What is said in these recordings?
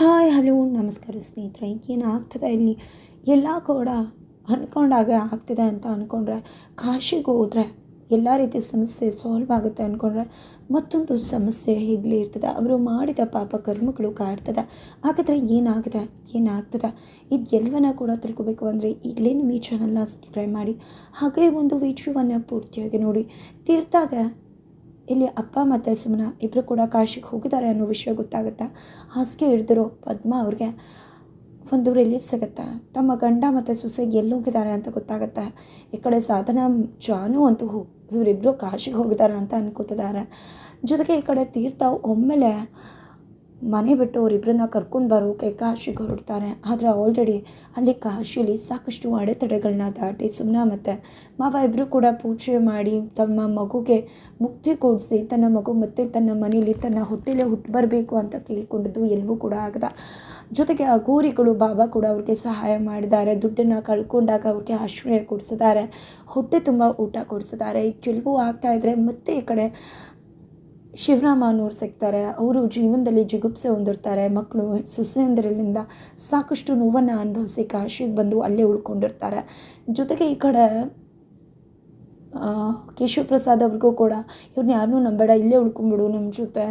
Hi, hello, ನಮಸ್ಕಾರ ಸ್ನೇಹಿತರೆ. ಏನು ಆಗ್ತದೆ ಇಲ್ಲಿ? ಎಲ್ಲ ಕೂಡ ಅಂದ್ಕೊಂಡಾಗ ಆಗ್ತಿದೆ ಅಂತ ಅಂದ್ಕೊಂಡ್ರೆ ಕಾಶಿಗೆ ಹೋದರೆ ಎಲ್ಲ ರೀತಿಯ ಸಮಸ್ಯೆ ಸಾಲ್ವ್ ಆಗುತ್ತೆ ಅಂದ್ಕೊಂಡ್ರೆ ಮತ್ತೊಂದು ಸಮಸ್ಯೆ ಹೀಗಲೇ ಇರ್ತದೆ. ಅವರು ಮಾಡಿದ ಪಾಪ ಕರ್ಮಗಳು ಕಾಡ್ತದೆ. ಹಾಗಾದರೆ ಏನಾಗಿದೆ? ಏನಾಗ್ತದೆ? ಇದು ಎಲ್ಲವನ್ನ ಕೂಡ ತಿಳ್ಕೊಬೇಕು ಅಂದರೆ ಈಗಲೇ ನಿಮ್ಮ ಈ ಚಾನಲ್ನ ಸಬ್ಸ್ಕ್ರೈಬ್ ಮಾಡಿ. ಹಾಗೆ ಒಂದು ವಿಡಿಯೋವನ್ನು ಪೂರ್ತಿಯಾಗಿ ನೋಡಿ. ತೀರ್ಥಾಗ ಇಲ್ಲಿ ಅಪ್ಪ ಮತ್ತು ಸುಮನ ಇಬ್ಬರು ಕೂಡ ಕಾಶಿಗೆ ಹೋಗಿದ್ದಾರೆ ಅನ್ನೋ ವಿಷಯ ಗೊತ್ತಾಗುತ್ತೆ? ಹಾಸಿಗೆ ಹಿಡಿದಿರೋ ಪದ್ಮ ಅವ್ರಿಗೆ ಒಂದು ರಿಲೀಫ್ ಸಿಗುತ್ತೆ? ತಮ್ಮ ಗಂಡ ಮತ್ತು ಸೊಸೆ ಎಲ್ಲಿ ಹೋಗಿದ್ದಾರೆ ಅಂತ ಗೊತ್ತಾಗುತ್ತೆ? ಈ ಕಡೆ ಸಾಧನ, ಜಾನು ಅಂತೂ ಇವರಿಬ್ಬರು ಕಾಶಿಗೆ ಹೋಗಿದ್ದಾರೆ ಅಂತ ಅನ್ಕೋತಿದ್ದಾರೆ. ಜೊತೆಗೆ ಈ ಕಡೆ ತೀರ್ಥ ಒಮ್ಮೆಲೆ ಮನೆ ಬಿಟ್ಟು ಅವರಿಬ್ಬರನ್ನ ಕರ್ಕೊಂಡು ಬರೋಕೆ ಕಾಶಿಗೆ ಹೊರಡ್ತಾರೆ. ಆದರೆ ಆಲ್ರೆಡಿ ಅಲ್ಲಿ ಕಾಶಿಲಿ ಸಾಕಷ್ಟು ಅಡೆತಡೆಗಳನ್ನ ದಾಟಿ ಸುಮ್ಮನ ಮತ್ತು ಮಾವ ಇಬ್ಬರು ಕೂಡ ಪೂಜೆ ಮಾಡಿ ತಮ್ಮ ಮಗುಗೆ ಮುಕ್ತಿ ಕೊಡಿಸಿ ತನ್ನ ಮಗು ಮತ್ತೆ ತನ್ನ ಮನೇಲಿ ತನ್ನ ಹೊಟ್ಟೆಲೇ ಹುಟ್ಟು ಬರಬೇಕು ಅಂತ ಕೇಳ್ಕೊಂಡಿದ್ದು ಎಲ್ಲವೂ ಕೂಡ ಆಗದ. ಜೊತೆಗೆ ಆ ಗೋರಿಗಳು ಬಾಬಾ ಕೂಡ ಅವ್ರಿಗೆ ಸಹಾಯ ಮಾಡಿದ್ದಾರೆ. ದುಡ್ಡನ್ನು ಕಳ್ಕೊಂಡಾಗ ಅವ್ರಿಗೆ ಆಶ್ರಯ ಕೊಡಿಸಿದ್ದಾರೆ. ಹೊಟ್ಟೆ ತುಂಬ ಊಟ ಕೊಡಿಸಿದ್ದಾರೆ. ಕೆಲವು ಆಗ್ತಾಯಿದ್ರೆ ಮತ್ತೆ ಈ ಕಡೆ ಶಿವರಾಮ ಅನ್ನೋರು ಸಿಗ್ತಾರೆ ಅವರು ಜೀವನದಲ್ಲಿ ಜಿಗುಪ್ಸೆ ಹೊಂದಿರ್ತಾರೆ ಮಕ್ಕಳು ಸೊಸೆಯಂದಿರಲಿಂದ ಸಾಕಷ್ಟು ನೋವನ್ನು ಅನುಭವಿಸಿ ಕಾಶಿಗೆ ಬಂದು ಅಲ್ಲೇ ಉಳ್ಕೊಂಡಿರ್ತಾರೆ. ಜೊತೆಗೆ ಈ ಕಡೆ ಕೇಶವ ಪ್ರಸಾದ್ ಅವ್ರಿಗೂ ಕೂಡ ಇವ್ರನ್ನ ಯಾರನ್ನೂ ನಂಬೇಡ, ಇಲ್ಲೇ ಉಳ್ಕೊಂಬಿಡು ನಮ್ಮ ಜೊತೆ.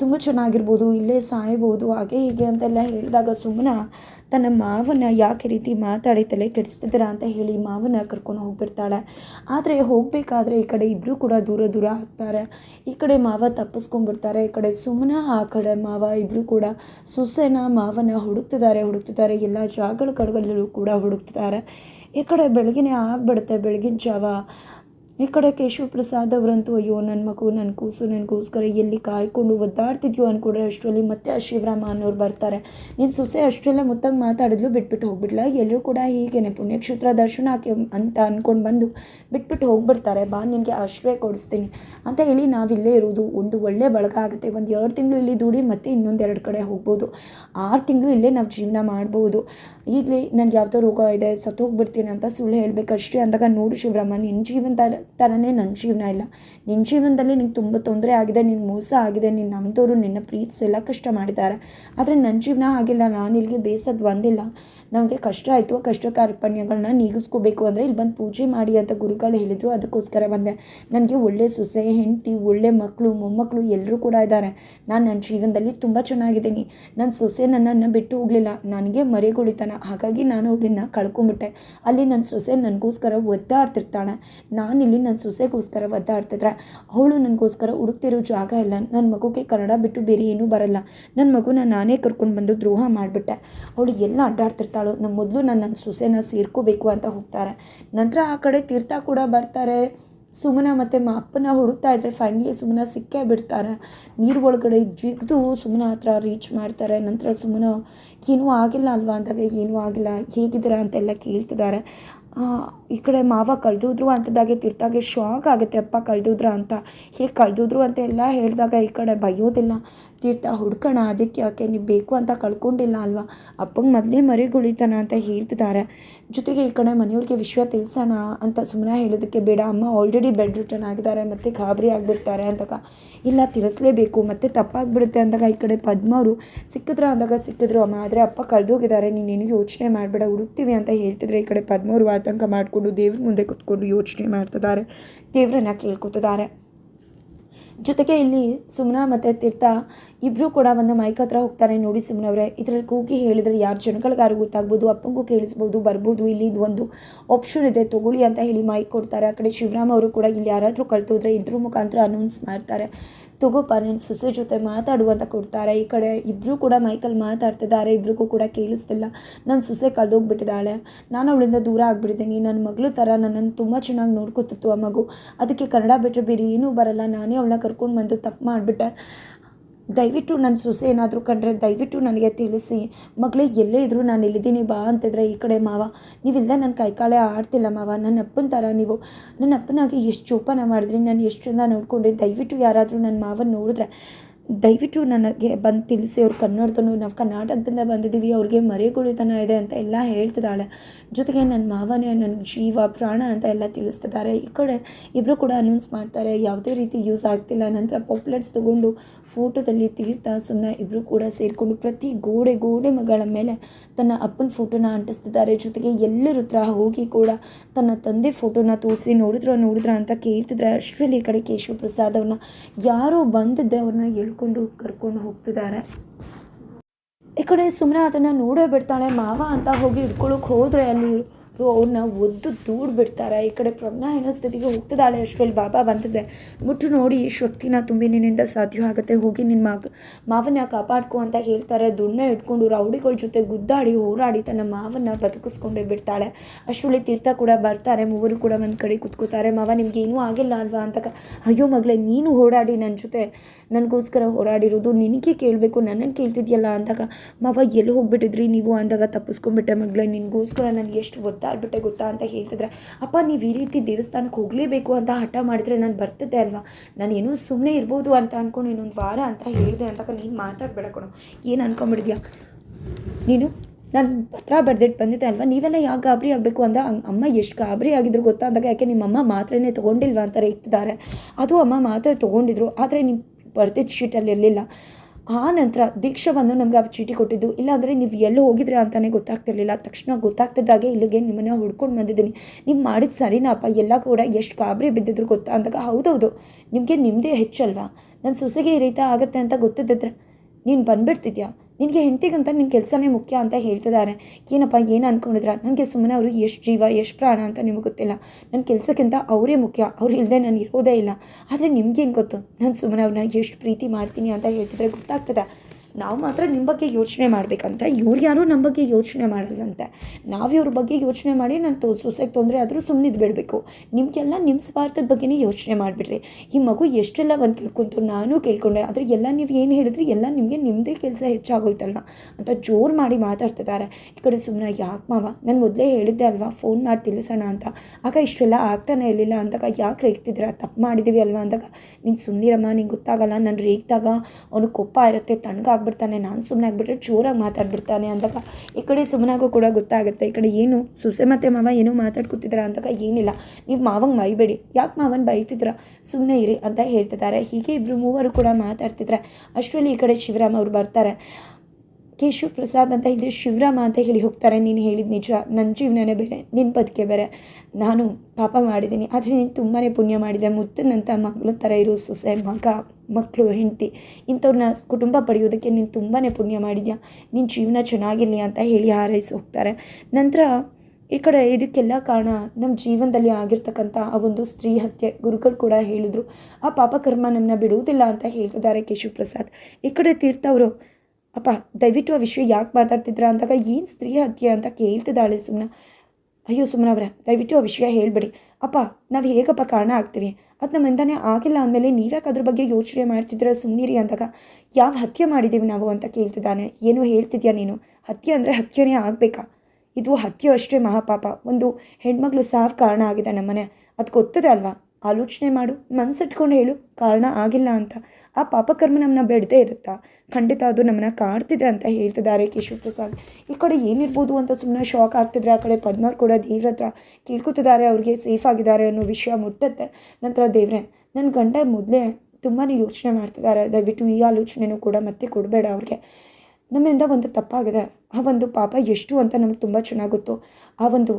ತುಂಬ ಚೆನ್ನಾಗಿರ್ಬೋದು, ಇಲ್ಲೇ ಸಾಯ್ಬೋದು, ಹಾಗೆ ಹೀಗೆ ಅಂತೆಲ್ಲ ಹೇಳಿದಾಗ ಸುಮ್ಮನ ತನ್ನ ಮಾವನ ಯಾಕೆ ರೀತಿ ಮಾತಾಡಿ ತಲೆ ಕೆಡಿಸ್ತಿದ್ದೀರಾ ಅಂತ ಹೇಳಿ ಮಾವನ ಕರ್ಕೊಂಡು ಹೋಗ್ಬಿಡ್ತಾಳೆ. ಆದರೆ ಹೋಗಬೇಕಾದ್ರೆ ಈ ಕಡೆ ಇಬ್ಬರು ಕೂಡ ದೂರ ದೂರ ಆಗ್ತಾರೆ. ಈ ಕಡೆ ಮಾವ ತಪ್ಪಿಸ್ಕೊಂಡ್ಬಿಡ್ತಾರೆ, ಈ ಕಡೆ ಸುಮ್ಮನ ಆ ಕಡೆ ಮಾವ ಇಬ್ಬರು ಕೂಡ ಸೊಸೆನ ಮಾವನ ಹುಡುಕ್ತಿದ್ದಾರೆ ಹುಡುಕ್ತಿದ್ದಾರೆ, ಎಲ್ಲ ಜಾಗಗಳ ಕಡೆಗಳಲ್ಲೂ ಕೂಡ ಹುಡುಕ್ತಿದ್ದಾರೆ. ಈ ಕಡೆ ಬೆಳಗಿನ ಆಗ್ಬಿಡುತ್ತೆ, ಬೆಳಗಿನ ಜಾವ. ಈ ಕಡೆ ಕೇಶವ ಪ್ರಸಾದ್ ಅವರಂತೂ, ಅಯ್ಯೋ ನನ್ನ ಮಗು ನನ್ನ ಕೂಸು ನನಗೋಸ್ಕರ ಎಲ್ಲಿ ಕಾಯ್ಕೊಂಡು ಒದ್ದಾಡ್ತಿದ್ಯೋ ಅಂದ್ಕೊಂಡ್ರೆ ಅಷ್ಟರಲ್ಲಿ ಮತ್ತೆ ಆ ಶಿವರಾಮ ಅನ್ನೋರು ಬರ್ತಾರೆ. ನಿನ್ನ ಸೊಸೆ ಅಷ್ಟರಲ್ಲೇ ಮುತ್ತಾಗಿ ಮಾತಾಡಿದ್ಲು, ಬಿಟ್ಬಿಟ್ಟು ಹೋಗ್ಬಿಡ್ಲ. ಎಲ್ಲರೂ ಕೂಡ ಹೀಗೇನೆ ಪುಣ್ಯಕ್ಷೇತ್ರ ದರ್ಶನ ಹಾಕಿ ಅಂತ ಅಂದ್ಕೊಂಡು ಬಂದು ಬಿಟ್ಬಿಟ್ಟು ಹೋಗ್ಬಿಡ್ತಾರೆ. ಬಾ, ನಿನಗೆ ಆಶ್ರಯ ಕೊಡಿಸ್ತೀನಿ. ಅಂತ ಹೇಳಿ ನಾವಿಲ್ಲೇ ಇರೋದು. ಒಂದು ಒಳ್ಳೆ ಬಳಗ ಆಗುತ್ತೆ. ಒಂದು ಎರಡು ತಿಂಗಳು ಇಲ್ಲಿ ದುಡಿ, ಮತ್ತೆ ಇನ್ನೊಂದೆರಡು ಕಡೆ ಹೋಗ್ಬೋದು. ಆರು ತಿಂಗಳು ಇಲ್ಲೇ ನಾವು ಜೀವನ ಮಾಡ್ಬೋದು. ಈಗಲೇ ನನಗೆ ಯಾವುದೋ ರೋಗ ಇದೆ, ಸತ್ತೋಗ್ಬಿಡ್ತೀನಿ ಅಂತ ಸುಳ್ಳು ಹೇಳಬೇಕಷ್ಟೇ ಅಂದಾಗ ನೋಡು ಶಿವರಾಮ ನಿನ್ನ ಜೀವನ ಥರನೇ ನನ್ನ ಜೀವನ ಇಲ್ಲ. ನಿನ್ನ ಜೀವನದಲ್ಲಿ ನಿಂಗೆ ತುಂಬ ತೊಂದರೆ ಆಗಿದೆ ನಿನ್ನ ಮೋಸ ಆಗಿದೆ ನಿನ್ನ ನಮ್ಮದವರು ನಿನ್ನ ಪ್ರೀತಿಸೆಲ್ಲ ಕಷ್ಟ ಮಾಡಿದ್ದಾರೆ. ಆದರೆ ನನ್ನ ಜೀವನ ಆಗಿಲ್ಲ ನಾನು ಇಲ್ಲಿಗೆ ಬೇಸೋದು ಬಂದಿಲ್ಲ. ನಮಗೆ ಕಷ್ಟ ಆಯಿತು, ಕಷ್ಟ ಕಾರ್ಪಣ್ಯಗಳನ್ನ ನೀಗಿಸ್ಕೋಬೇಕು ಅಂದರೆ ಇಲ್ಲಿ ಬಂದು ಪೂಜೆ ಮಾಡಿ ಅಂತ ಗುರುಗಳು ಹೇಳಿದರು, ಅದಕ್ಕೋಸ್ಕರ ಬಂದೆ. ನನಗೆ ಒಳ್ಳೆ ಸೊಸೆ, ಹೆಂಡತಿ, ಒಳ್ಳೆ ಮಕ್ಕಳು ಮೊಮ್ಮಕ್ಕಳು ಎಲ್ಲರೂ ಕೂಡ ಇದ್ದಾರೆ. ನಾನು ನನ್ನ ಜೀವನದಲ್ಲಿ ತುಂಬ ಚೆನ್ನಾಗಿದ್ದೀನಿ. ನನ್ನ ಸೊಸೆ ನನ್ನನ್ನು ಬಿಟ್ಟು ಹೋಗಲಿಲ್ಲ. ನನಗೆ ಮರೆಗೊಳಿತಾನ. ಹಾಗಾಗಿ ನಾನು ಅವಳನ್ನ ಕಳ್ಕೊಂಬಿಟ್ಟೆ. ಅಲ್ಲಿ ನನ್ನ ಸೊಸೆ ನನಗೋಸ್ಕರ ಒದ್ದಾಡ್ತಿರ್ತಾಳೆ. ನಾನಿಲ್ಲಿ ನನ್ನ ಸೊಸೆಗೋಸ್ಕರ ಒದ್ದಾಡ್ತಿದ್ರೆ ಅವಳು ನನಗೋಸ್ಕರ ಹುಡುಕ್ತಿರೋ ಜಾಗ ಇಲ್ಲ. ನನ್ನ ಮಗುಗೆ ಕನ್ನಡ ಬಿಟ್ಟು ಬೇರೆ ಏನೂ ಬರಲ್ಲ. ನನ್ನ ಮಗುನ ನಾನೇ ಕರ್ಕೊಂಡು ಬಂದು ದ್ರೋಹ ಮಾಡಿಬಿಟ್ಟೆ. ಅವಳು ಎಲ್ಲ ಅಡ್ಡಾಡ್ತಿರ್ತಾಳು? ನಮ್ಮ ಮೊದಲು ನಾನು ನನ್ನ ಸೊಸೆನ ಸೇರ್ಕೋಬೇಕು ಅಂತ ಹೋಗ್ತಾರೆ. ನಂತರ ಆ ಕಡೆ ತೀರ್ಥ ಕೂಡ ಬರ್ತಾರೆ. ಸುಮನ ಮತ್ತು ಮಾ ಅಪ್ಪನ ಹುಡುಕ್ತಾ ಇದ್ದರೆ ಫೈನಲಿ ಸುಮನ ಸಿಕ್ಕೇ ಬಿಡ್ತಾರೆ. ನೀರು ಒಳಗಡೆ ಜಿಗಿದು ಸುಮನ ಹತ್ರ ರೀಚ್ ಮಾಡ್ತಾರೆ. ನಂತರ ಸುಮನ, ಏನೂ ಆಗಿಲ್ಲ ಅಲ್ವಾ? ಅಂದಾಗ, ಏನೂ ಆಗಿಲ್ಲ. ಹೇಗಿದ್ದೀರಾ? ಅಂತೆಲ್ಲ ಕೇಳ್ತಿದ್ದಾರೆ. ಈ ಕಡೆ ಮಾವ ಕಳೆದಿದ್ರು ಅಂತದಾಗೆ ತೀರ್ಥಾಗೆ ಶಾಕ್ ಆಗುತ್ತೆ, ಅಪ್ಪ ಕಳೆದಿದ್ರು ಅಂತ. ಹೇಗೆ ಕಳೆದಿದ್ರು ಅಂತ ಎಲ್ಲ ಹೇಳಿದಾಗ ಈ ಕಡೆ ಬೈಯೋದಿಲ್ಲ. ತೀರ್ಥ ಹುಡ್ಕೋಣ, ಅದಕ್ಕೆ ಯಾಕೆ ನೀವು ಬೇಕು ಅಂತ ಕಳ್ಕೊಂಡಿಲ್ಲ ಅಲ್ವಾ? ಅಪ್ಪಂಗೆ ಮೊದಲೇ ಮರಿಗುಳಿತಾನ ಅಂತ ಹೇಳ್ತಿದ್ದಾರೆ ಜೊತೆಗೆ ಈ ಕಡೆ ಮನೆಯವ್ರಿಗೆ ವಿಷಯ ತಿಳಿಸೋಣ ಅಂತ ಸುಮ್ಮನೆ ಹೇಳೋದಕ್ಕೆ ಬೇಡ. ಅಮ್ಮ ಆಲ್ರೆಡಿ ಬೆಡ್ ರಿಟರ್ನ್ ಆಗಿದ್ದಾರೆ, ಮತ್ತು ಗಾಬರಿ ಆಗಿಬಿಡ್ತಾರೆ ಅಂದಾಗ ಇಲ್ಲ ತಿಳಿಸ್ಲೇಬೇಕು ಮತ್ತು ತಪ್ಪಾಗ್ಬಿಡುತ್ತೆ ಅಂದಾಗ ಈ ಕಡೆ ಪದ್ಮ ಅವರು ಸಿಕ್ಕಿದ್ರ ಅಂದಾಗ ಸಿಕ್ಕಿದ್ರು. ಅಮ್ಮ, ಆದರೆ ಅಪ್ಪ ಕಳೆದೋಗಿದ್ದಾರೆ. ನೀನೇನು ಯೋಚನೆ ಮಾಡಬೇಡ, ಹುಡುಕ್ತೀವಿ ಅಂತ ಹೇಳ್ತಿದ್ರೆ ಈ ಕಡೆ ಪದ್ಮ ಅವರು ಆತಂಕ ಮಾಡಿಕೊಂಡು ದೇವ್ರ ಮುಂದೆ ಕುತ್ಕೊಂಡು ಯೋಚನೆ ಮಾಡ್ತಿದ್ದಾರೆ. ದೇವ್ರನ್ನ ಕೇಳ್ಕೊತಿದ್ದಾರೆ. ಜೊತೆಗೆ ಇಲ್ಲಿ ಸುಮ್ನಾ ಮತ್ತು ತೀರ್ಥ ಇಬ್ಬರು ಕೂಡ ಒಂದು ಮೈಕ್ ಹತ್ರ ಹೋಗ್ತಾರೆ. ನೋಡಿ ಸುಮ್ಮನವ್ರೆ ಇದರಲ್ಲಿ ಕೂಗಿ ಹೇಳಿದರೆ ಯಾರು ಜನಗಳಿಗಾರು ಗೊತ್ತಾಗ್ಬೋದು, ಅಪ್ಪಂಗೂ ಕೇಳಿಸ್ಬೋದು, ಬರ್ಬೋದು, ಇಲ್ಲಿ ಇದು ಒಂದು ಆಪ್ಷನ್ ಇದೆ, ತಗೊಳ್ಳಿ ಅಂತ ಹೇಳಿ ಮೈಕ್ ಕೊಡ್ತಾರೆ. ಆ ಕಡೆ ಶಿವರಾಮ್ ಅವರು ಕೂಡ ಇಲ್ಲಿ ಯಾರಾದರೂ ಕಳ್ತೋದ್ರೆ ಇದ್ರ ಮುಖಾಂತರ ಅನೌನ್ಸ್ ಮಾಡ್ತಾರೆ. ತಗೋಪ ನನ್ನ ಸೊಸೆ ಜೊತೆ ಮಾತಾಡು ಅಂತ ಕೊಡ್ತಾರೆ. ಈ ಕಡೆ ಇಬ್ಬರು ಕೂಡ ಮೈಕಲ್ಲಿ ಮಾತಾಡ್ತಿದ್ದಾರೆ, ಇಬ್ರಿಗೂ ಕೂಡ ಕೇಳಿಸ್ತಿಲ್ಲ. ನನ್ನ ಸೊಸೆ ಕಳೆದೋಗ್ಬಿಟ್ಟಿದ್ದಾಳೆ. ನಾನು ಅವಳಿಂದ ದೂರ ಆಗಿಬಿಟ್ಟಿದ್ದೀನಿ. ನನ್ನ ಮಗಳು ಥರ ನನ್ನನ್ನು ತುಂಬ ಚೆನ್ನಾಗಿ ನೋಡ್ಕೊತಿತ್ತು ಆ ಮಗು. ಅದಕ್ಕೆ ಕನ್ನಡ ಬಿಟ್ಟರೆ ಬೇರೆ ಏನೂ ಬರಲ್ಲ. ನಾನೇ ಅವಳನ್ನ ಕರ್ಕೊಂಡು ಬಂದು ತಪ್ಪು ಮಾಡಿಬಿಟ್ಟೆ. ದಯವಿಟ್ಟು ನನ್ನ ಸೊಸೆ ಏನಾದರೂ ಕಂಡ್ರೆ ದಯವಿಟ್ಟು ನನಗೆ ತಿಳಿಸಿ. ಮಗಳೇ, ಎಲ್ಲೇ ಇದ್ದರೂ ನಾನು ಇಲ್ಲಿದ್ದೀನಿ, ಬಾ ಅಂತಿದ್ರೆ ಈ ಕಡೆ ಮಾವ. ನೀವಿಲ್ಲದೆ ನನ್ನ ಕೈಕಾಲೇ ಆಡ್ತಿಲ್ಲ ಮಾವ. ನನ್ನ ಅಪ್ಪನ ಥರ ನೀವು. ನನ್ನ ಅಪ್ಪನಾಗಿ ಎಷ್ಟು ಜೋಪಾನ ಮಾಡಿದ್ರಿ, ನಾನು ಎಷ್ಟು ಚಂದ ನೋಡ್ಕೊಂಡ್ರಿ ದಯವಿಟ್ಟು ಯಾರಾದರೂ ನನ್ನ ಮಾವನ ನೋಡಿದ್ರೆ ದಯವಿಟ್ಟು ನನಗೆ ಬಂದು ತಿಳಿಸಿ, ಅವ್ರು ಕನ್ನಡದನು ನಾವು ಕರ್ನಾಟಕದಿಂದ ಬಂದಿದ್ದೀವಿ, ಅವ್ರಿಗೆ ಮರೆಗುಳಿತನ ಇದೆ ಅಂತ ಎಲ್ಲ ಹೇಳ್ತಿದ್ದಾಳೆ. ಜೊತೆಗೆ ನನ್ನ ಮಾವನೇ ನನ್ನ ಜೀವ, ಪ್ರಾಣ ಅಂತ ಎಲ್ಲ ತಿಳಿಸ್ತಿದ್ದಾರೆ. ಈ ಕಡೆ ಇಬ್ಬರು ಕೂಡ ಅನೌನ್ಸ್ ಮಾಡ್ತಾರೆ, ಯಾವುದೇ ರೀತಿ ಯೂಸ್ ಆಗ್ತಿಲ್ಲ. ನಂತರ ಪಾಪ್ಲೆಟ್ಸ್ ತೊಗೊಂಡು ಫೋಟೋದಲ್ಲಿ ತೀರ್ಥ ಸುಮ್ಮನೆ ಇಬ್ಬರು ಕೂಡ ಸೇರಿಕೊಂಡು ಪ್ರತಿ ಗೋಡೆ ಗೋಡೆ ಮಗಳ ಮೇಲೆ ತನ್ನ ಅಪ್ಪನ ಫೋಟೋನ ಅಂಟಿಸ್ತಿದ್ದಾರೆ. ಜೊತೆಗೆ ಎಲ್ಲರ ಹತ್ರ ಹೋಗಿ ಕೂಡ ತನ್ನ ತಂದೆ ಫೋಟೋನ ತೋರಿಸಿ, ನೋಡಿದ್ರ ನೋಡಿದ್ರ ಅಂತ ಕೇಳ್ತಿದ್ರೆ ಅಷ್ಟರಲ್ಲಿ ಈ ಕಡೆ ಕೇಶವ ಪ್ರಸಾದ್ ಅವ್ರನ್ನ ಯಾರೋ ಬಂದಿದ್ದೆ ಅವ್ರನ್ನ ಎಳ್ಕೊಂಡು ಕರ್ಕೊಂಡು ಹೋಗ್ತಿದ್ದಾರೆ. ಈ ಕಡೆ ಸುಮ್ಮನೆ ಅದನ್ನು ನೋಡೇ ಬಿಡ್ತಾಳೆ. ಮಾವ ಅಂತ ಹೋಗಿ ಹಿಡ್ಕೊಳಕ್ಕೆ ಹೋದರೆ ಅಲ್ಲಿ ಅವ್ರನ್ನ ಒದ್ದು ದೂಡ್ ಬಿಡ್ತಾರೆ. ಈ ಕಡೆ ಪ್ರಜ್ಞಾ ಏನೋ ಸ್ಥಿತಿಗೆ ಹೋಗ್ತಿದ್ದಾಳೆ. ಅಷ್ಟರಲ್ಲಿ ಬಾಬಾ ಬಂದಿದ್ದೆ ಮುಟ್ಟು ನೋಡಿ ಶಕ್ತಿನ ತುಂಬಿ ನಿನ್ನಿಂದ ಸಾಧ್ಯ ಆಗುತ್ತೆ ಹೋಗಿ ನಿನ್ನ ಮಗ, ಮಾವನ್ನ ಕಾಪಾಡ್ಕೊ ಅಂತ ಹೇಳ್ತಾರೆ. ದುಣ್ಣೆ ಇಟ್ಕೊಂಡು ರೌಡಿಗಳ ಜೊತೆ ಗುದ್ದಾಡಿ ಹೋರಾಡಿ ತನ್ನ ಮಾವನ್ನ ಬದುಕಿಸ್ಕೊಂಡೇ ಬಿಡ್ತಾಳೆ. ಅಷ್ಟರಲ್ಲಿ ತೀರ್ಥ ಕೂಡ ಬರ್ತಾರೆ. ಮೂವರು ಕೂಡ ಒಂದು ಕಡೆ ಕುತ್ಕೋತಾರೆ. ಮಾವ, ನಿಮ್ಗೆ ಏನೂ ಆಗಿಲ್ಲ ಅಲ್ವಾ? ಅಂತ ಅಯ್ಯೋ ಮಗಳೇ, ನೀನು ಹೋರಾಡಿ ನನ್ನ ಜೊತೆ. ನನಗೋಸ್ಕರ ಹೋರಾಡಿರೋದು ನಿನಗೆ ಕೇಳಬೇಕು. ನನ್ನನ್ನು ಕೇಳ್ತಿದ್ಯಲ್ಲ? ಅಂದಾಗ ಮಾವ, ಎಲ್ಲಿ ಹೋಗ್ಬಿಟ್ಟಿದ್ರಿ ನೀವು? ಅಂದಾಗ ತಪ್ಪಿಸ್ಕೊಂಡ್ಬಿಟ್ಟೆ ಮಗಳೇ. ನಿನಗೋಸ್ಕರ ನನಗೆ ಎಷ್ಟು ಒತ್ತಾಡ್ಬಿಟ್ಟೆ ಗೊತ್ತಾ ಅಂತ ಹೇಳ್ತಿದ್ರೆ, ಅಪ್ಪ, ನೀವು ಈ ರೀತಿ ದೇವಸ್ಥಾನಕ್ಕೆ ಹೋಗಲೇಬೇಕು ಅಂತ ಹಠ ಮಾಡಿದ್ರೆ ನಾನು ಬರ್ತದೆ ಅಲ್ವಾ? ನಾನು ಏನೂ ಸುಮ್ಮನೆ ಇರ್ಬೋದು ಅಂತ ಅಂದ್ಕೊಂಡು ಇನ್ನೊಂದು ವಾರ ಅಂತ ಹೇಳಿದೆ ಅಂತಕ ನೀನು ಮಾತಾಡಬೇಡ ಕಣೋ. ಏನು ಅನ್ಕೊಂಬಿಡಿದ್ಯಾ ನೀನು? ನಾನು ಪತ್ರ ಬರೆದಿಟ್ಟು ಬಂದಿದ್ದೆ ಅಲ್ವಾ? ನೀವೆಲ್ಲ ಯಾಕೆ ಗಾಬರಿ ಆಗಬೇಕು ಅಂದ? ಅಮ್ಮ ಎಷ್ಟು ಗಾಬರಿ ಆಗಿದ್ರು ಗೊತ್ತಾ ಅಂದಾಗ, ಯಾಕೆ ನಿಮ್ಮ ಅಮ್ಮ ಮಾತ್ರೆನೇ ತೊಗೊಂಡಿಲ್ವಾ ಅಂತ ಇರ್ತಿದ್ದಾರೆ ಅದು ಅಮ್ಮ ಮಾತ್ರೆ ತೊಗೊಂಡಿದ್ರು, ಆದರೆ ನಿಮ್ಮ ಬರ್ತಿದ್ದ ಶೀಟಲ್ಲಿ ಇರಲಿಲ್ಲ. ಆ ನಂತರ ದೀಕ್ಷವನ್ನು ನಮಗೆ ಆ ಚೀಟಿ ಕೊಟ್ಟಿದ್ದು. ಇಲ್ಲಾಂದರೆ ನೀವು ಎಲ್ಲಿ ಹೋಗಿದ್ರೆ ಅಂತಲೇ ಗೊತ್ತಾಗ್ತಿರ್ಲಿಲ್ಲ. ತಕ್ಷಣ ಗೊತ್ತಾಗ್ತಿದ್ದಾಗೆ ಇಲ್ಲಿಗೆ ನಿಮ್ಮನ್ನು ಹುಡ್ಕೊಂಡು ಬಂದಿದ್ದೀನಿ. ನೀವು ಮಾಡಿದ ಸರಿನಾಪ್ಪ. ಎಲ್ಲ ಕೂಡ ಎಷ್ಟು ಗಾಬರಿ ಬಿದ್ದಿದ್ರು ಗೊತ್ತಾ? ಅಂದಾಗ ಹೌದೌದು. ನಿಮಗೆ ನಿಮ್ಮದೇ ಹೆಚ್ಚಲ್ವಾ? ನನ್ನ ಸೊಸೆಗೆ ಈ ರೀತಿ ಆಗುತ್ತೆ ಅಂತ ಗೊತ್ತಿದ್ದಿದ್ರೆ ನೀನು ಬಂದ್ಬಿಡ್ತಿದ್ಯಾ? ನಿನಗೆ ಹೆಂಡತಿಗಂತ ನಿನ್ನ ಕೆಲಸನೇ ಮುಖ್ಯ ಅಂತ ಹೇಳ್ತಿದ್ದಾರೆ. ಏನಪ್ಪ, ಏನು ಅಂದ್ಕೊಂಡಿದ್ರ ನನಗೆ ಸುಮ್ಮನೆ ಅವರು ಎಷ್ಟು ಜೀವ, ಎಷ್ಟು ಪ್ರಾಣ ಅಂತ ನಿಮಗೆ ಗೊತ್ತಿಲ್ಲ. ನನ್ನ ಕೆಲಸಕ್ಕಿಂತ ಅವರೇ ಮುಖ್ಯ. ಅವ್ರು ಇಲ್ಲದೆ ನಾನು ಇರೋದೇ ಇಲ್ಲ. ಆದರೆ ನಿಮ್ಗೇನು ಗೊತ್ತು? ನಾನು ಸುಮ್ಮನೆ ಅವ್ರನ್ನ ಎಷ್ಟು ಪ್ರೀತಿ ಮಾಡ್ತೀನಿ ಅಂತ ಹೇಳ್ತಿದ್ರೆ ಗೊತ್ತಾಗ್ತದೆ? ನಾವು ಮಾತ್ರ ನಿಮ್ಮ ಬಗ್ಗೆ ಯೋಚನೆ ಮಾಡಬೇಕಂತ. ಇವ್ರು ಯಾರೂ ನಮ್ಮ ಬಗ್ಗೆ ಯೋಚನೆ ಮಾಡಲ್ಲಂತೆ. ನಾವು ಇವ್ರ ಬಗ್ಗೆ ಯೋಚನೆ ಮಾಡಿ ನಾನು ತೋ, ಸೊಸೆಗೆ ತೊಂದರೆ ಆದರೂ ಸುಮ್ಮನೆ ಬಿಡಬೇಕು ನಿಮಗೆಲ್ಲ ನಿಮ್ಮ ಸ್ವಾರ್ಥದ ಬಗ್ಗೆನೇ ಯೋಚನೆ ಮಾಡಿಬಿಡ್ರಿ. ಈ ಮಗು ಎಷ್ಟೆಲ್ಲ ಬಂದು ಕೇಳ್ಕೊಂತು ನಾನು ಕೇಳ್ಕೊಂಡೆ. ಆದರೆ ಎಲ್ಲ ನೀವು ಏನು ಹೇಳಿದ್ರಿ ಎಲ್ಲ ನಿಮಗೆ ನಿಮ್ಮದೇ ಕೆಲಸ ಹೆಚ್ಚಾಗೋಯ್ತಲ್ವ? ಅಂತ ಜೋರು ಮಾಡಿ ಮಾತಾಡ್ತಿದ್ದಾರೆ. ಈ ಕಡೆ ಸುಮ್ಮನೆ ಯಾಕೆ ಮಾವ? ನಾನು ಮೊದಲೇ ಹೇಳಿದ್ದೆ ಅಲ್ವಾ ಫೋನ್ ಮಾಡಿ ತಿಳಿಸೋಣ ಅಂತ. ಆಗ ಇಷ್ಟೆಲ್ಲ ಆಗ್ತಾನೆ ಇರಲಿಲ್ಲ ಅಂದಾಗ ಯಾಕೆ ರೇಗ್ತಿದ್ರ ತಪ್ಪು ಮಾಡಿದ್ದೀವಿ ಅಲ್ವಾ ಅಂದಾಗ? ನೀನು ಸುಮ್ಮನಿರಮ್ಮ ನಿಂಗೆ ಗೊತ್ತಾಗಲ್ಲ. ನಾನು ರೇಗ್ದಾಗ ಅವನು ಕೊಪ್ಪ ಇರುತ್ತೆ ತಣ್ಣಗಾಗ್ಬಿಡ್ತಾನೆ ನಾನು ಸುಮ್ಮನೆ ಆಗಿಬಿಟ್ರೆ ಜೋರಾಗಿ ಮಾತಾಡ್ಬಿಡ್ತಾನೆ ಅಂದಾಗ ಈ ಕಡೆ ಸುಮ್ಮನಾಗೂ ಕೂಡ ಗೊತ್ತಾಗುತ್ತೆ, ಈ ಕಡೆ ಏನು ಸೊಸೆ ಮತ್ತು ಮಾವ ಏನೋ ಮಾತಾಡ್ಕೊತಿದ್ರ ಅಂದಾಗ ಏನಿಲ್ಲ. ನೀವು ಮಾವಂಗೆ ಮೈಬೇಡಿ. ಯಾಕೆ ಮಾವನ್ ಬೈತಿದ್ರ ಸುಮ್ಮನೆ ಇರಿ ಅಂತ ಹೇಳ್ತಿದ್ದಾರೆ. ಹೀಗೆ ಇಬ್ಬರು ಮೂವರು ಕೂಡ ಮಾತಾಡ್ತಿದ್ರೆ ಅಷ್ಟರಲ್ಲಿ ಈ ಕಡೆ ಶಿವರಾಮ್ ಅವ್ರು ಬರ್ತಾರೆ. ಕೇಶವ್ ಪ್ರಸಾದ್ ಅಂತ ಹೇಳಿದ್ರೆ ಶಿವರಾಮ ಅಂತ ಹೇಳಿ ಹೋಗ್ತಾರೆ. ನೀನು ಹೇಳಿದ ನಿಜ. ನನ್ನ ಜೀವನನೇ ಬೇರೆ. ನಿನ್ನ ಬದುಕೆ ಬೇರೆ. ನಾನು ಪಾಪ ಮಾಡಿದ್ದೀನಿ. ಆದರೆ ನೀನು ತುಂಬಾ ಪುಣ್ಯ ಮಾಡಿದೆ. ಮುತ್ತನಂತ ಮಗಳ ಥರ ಇರೋ ಸೊಸೆ, ಮಗ ಮಕ್ಕಳು ಹೆಂಡತಿ ಇಂಥವ್ರನ್ನ ಕುಟುಂಬ ಪಡೆಯೋದಕ್ಕೆ ನೀನು ತುಂಬಾ ಪುಣ್ಯ ಮಾಡಿದ್ಯಾ? ನಿನ್ನ ಜೀವನ ಚೆನ್ನಾಗಿರಲಿ ಅಂತ ಹೇಳಿ ಹಾರೈಸಿ ಹೋಗ್ತಾರೆ. ನಂತರ ಈ ಕಡೆ ಇದಕ್ಕೆಲ್ಲ ಕಾರಣ ನಮ್ಮ ಜೀವನದಲ್ಲಿ ಆಗಿರ್ತಕ್ಕಂಥ ಆ ಒಂದು ಸ್ತ್ರೀ ಹತ್ಯೆ. ಗುರುಗಳು ಕೂಡ ಹೇಳಿದರು, ಆ ಪಾಪಕರ್ಮ ನಮ್ಮನ್ನ ಬಿಡುವುದಿಲ್ಲ ಅಂತ ಹೇಳ್ತಿದ್ದಾರೆ ಕೇಶವ್ ಪ್ರಸಾದ್. ಈ ಕಡೆ ತೀರ್ಥ ಅವರು ಅಪ್ಪ, ದಯವಿಟ್ಟು ಆ ವಿಷಯ ಯಾಕೆ ಮಾತಾಡ್ತಿದ್ರ ಅಂದಾಗ ಏನು ಸ್ತ್ರೀ ಹತ್ಯೆ ಅಂತ ಕೇಳ್ತಿದ್ದಾಳೆ ಸುಮ್ಮನೆ ಅಯ್ಯೋ ಸುಮ್ಮನ ಅವರೇ, ದಯವಿಟ್ಟು ಆ ವಿಷಯ ಹೇಳ್ಬೇಡಿ. ಅಪ್ಪ, ನಾವು ಹೇಗಪ್ಪ ಕಾರಣ ಆಗ್ತೀವಿ? ಅದು ನಮ್ಮಿಂದನೇ ಆಗಿಲ್ಲ ಅಂದಮೇಲೆ ನೀವ್ಯಾಕೆ ಅದ್ರ ಬಗ್ಗೆ ಯೋಚನೆ ಮಾಡ್ತಿದ್ರ ಸುಮ್ಮನಿರಿ ಅಂದಾಗ. ಯಾವ ಹತ್ಯೆ ಮಾಡಿದ್ದೀವಿ ನಾವು ಅಂತ ಕೇಳ್ತಿದ್ದಾನೆ. ಏನು ಹೇಳ್ತಿದ್ಯಾ ನೀನು? ಹತ್ಯೆ ಅಂದರೆ ಹತ್ಯೆನೇ ಆಗಬೇಕಾ? ಇದು ಹತ್ಯೆ ಅಷ್ಟೇ ಮಹಾಪಾಪ. ಒಂದು ಹೆಣ್ಮಗಳು ಸಾವು ಕಾರಣ ಆಗಿದೆ ನಮ್ಮನೆ. ಅದು ಗೊತ್ತದೆ ಅಲ್ವಾ? ಆಲೋಚನೆ ಮಾಡು, ಮನ್ಸಿಟ್ಕೊಂಡು ಹೇಳು, ಕಾರಣ ಆಗಿಲ್ಲ ಅಂತ. ಆ ಪಾಪಕರ್ಮ ನಮ್ಮನ್ನ ಬೆಳೆದೇ ಇರುತ್ತಾ? ಖಂಡಿತ ಅದು ನಮ್ಮನ್ನ ಕಾಡ್ತಿದೆ ಅಂತ ಹೇಳ್ತಿದ್ದಾರೆ ಕೇಶವ ಪ್ರಸಾದ್ ಈ ಕಡೆ ಏನಿರ್ಬೋದು ಅಂತ ಸುಮ್ಮನೆ ಶಾಕ್ ಆಗ್ತಿದ್ರೆ ಆ ಕಡೆ ಪದ್ಮವ್ರು ಕೂಡ ದೇವ್ರ ಹತ್ರ ಕೇಳ್ಕೊತಿದ್ದಾರೆ, ಅವ್ರಿಗೆ ಸೇಫ್ ಆಗಿದ್ದಾರೆ ಅನ್ನೋ ವಿಷಯ ಮುಟ್ಟತ್ತೆ ನಂತರ ದೇವ್ರೆ ನನ್ನ ಗಂಡ ಮೊದಲೇ ತುಂಬಾ ಯೋಚನೆ ಮಾಡ್ತಿದ್ದಾರೆ. ದಯವಿಟ್ಟು ಈ ಆಲೋಚನೆನೂ ಕೂಡ ಮತ್ತೆ ಕೊಡಬೇಡ ಅವ್ರಿಗೆ. ನಮ್ಮಿಂದ ಒಂದು ತಪ್ಪಾಗಿದೆ. ಆ ಒಂದು ಪಾಪ ಎಷ್ಟು ಅಂತ ನಮ್ಗೆ ತುಂಬ ಚೆನ್ನಾಗಿ ಗೊತ್ತು. ಆ ಒಂದು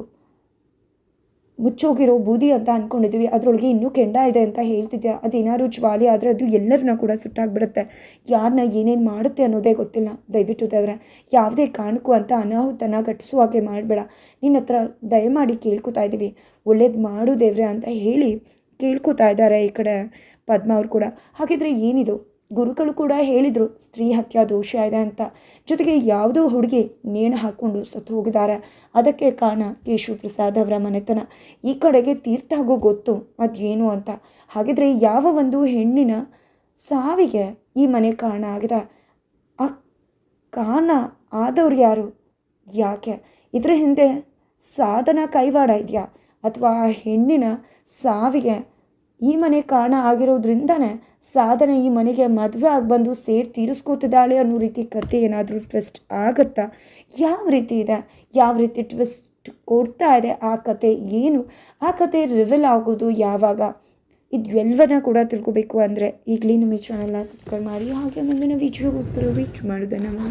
ಮುಚ್ಚೋಗಿರೋ ಬೂದಿ ಅಂತ ಅಂದ್ಕೊಂಡಿದ್ವಿ ಅದರೊಳಗೆ ಇನ್ನೂ ಕೆಂಡ ಇದೆ ಅಂತ ಹೇಳ್ತಿದ್ದೆ ಅದೇನಾದ್ರು ಜ್ವಾಲಿ ಆದರೆ ಅದು ಎಲ್ಲರನ್ನ ಕೂಡ ಸುಟ್ಟಾಗ್ಬಿಡುತ್ತೆ. ಯಾರನ್ನ ಏನೇನು ಮಾಡುತ್ತೆ ಅನ್ನೋದೇ ಗೊತ್ತಿಲ್ಲ. ದಯವಿಟ್ಟು ದೇವ್ರೆ, ಯಾವುದೇ ಕಾರಣಕ್ಕೂ ಅಂತ ಅನಾಹುತನ ಘಟಿಸುವ ಹಾಗೆ ಮಾಡಬೇಡ. ನಿನ್ನ ಹತ್ರ ದಯಮಾಡಿ ಕೇಳ್ಕೊತಾ ಇದ್ದೀವಿ ಒಳ್ಳೇದು ಮಾಡು ದೇವ್ರೆ ಅಂತ ಹೇಳಿ ಕೇಳ್ಕೊತಾ ಇದ್ದಾರೆ ಈ ಕಡೆ ಪದ್ಮ ಅವ್ರು ಕೂಡ. ಹಾಗಿದ್ರೆ ಏನಿದು? ಗುರುಗಳು ಕೂಡ ಹೇಳಿದರು, ಸ್ತ್ರೀ ಹತ್ಯಾ ದೋಷ ಇದೆ ಅಂತ. ಜೊತೆಗೆ ಯಾವುದೋ ಹುಡುಗಿ ನೇಣು ಹಾಕ್ಕೊಂಡು ಸತ್ತು ಹೋಗಿದ್ದಾರೆ. ಅದಕ್ಕೆ ಕಾರಣ ಕೇಶವ ಪ್ರಸಾದ್ ಅವರ ಮನೆತನ. ಈ ಕಡೆಗೆ ತೀರ್ಥ ಆಗೋ ಗೊತ್ತು ಅದೇನು ಅಂತ. ಹಾಗಿದ್ರೆ ಯಾವ ಒಂದು ಹೆಣ್ಣಿನ ಸಾವಿಗೆ ಈ ಮನೆ ಕಾರಣ ಆಗಿದೆ? ಆ ಕಾರಣ ಆದವ್ರು ಯಾರು? ಯಾಕೆ? ಇದರ ಹಿಂದೆ ಸಾಧನ ಕೈವಾಡ ಇದೆಯಾ? ಅಥವಾ ಆ ಹೆಣ್ಣಿನ ಸಾವಿಗೆ ಈ ಮನೆ ಕಾರಣ ಆಗಿರೋದ್ರಿಂದನೇ ಸಾಧನೆ ಈ ಮನೆಗೆ ಮದುವೆ ಆಗಿ ಬಂದು ಸೇರಿ ತೀರಿಸ್ಕೋತಿದ್ದಾಳೆ ಅನ್ನೋ ರೀತಿ ಕತೆ ಏನಾದರೂ ಟ್ವಿಸ್ಟ್ ಆಗುತ್ತಾ? ಯಾವ ರೀತಿ ಇದೆ? ಯಾವ ರೀತಿ ಟ್ವಿಸ್ಟ್ ಕೊಡ್ತಾ ಇದೆ ಆ ಕತೆ? ಏನು? ಆ ಕತೆ ರಿವೆಲ್ ಆಗೋದು ಯಾವಾಗ? ಇದು ಎಲ್ಲವನ್ನ ಕೂಡ ತಿಳ್ಕೊಬೇಕು ಅಂದರೆ ಈಗಲೇ ನಮ್ಮ ಈ ಚಾನಲ್ನ ಸಬ್ಸ್ಕ್ರೈಬ್ ಮಾಡಿ ಹಾಗೆ ಮುಂದಿನ ವಿಡಿಯೋಗೋಸ್ಕರ ಮಾಡಿದೆ ಮಾಡೋದನ್ನು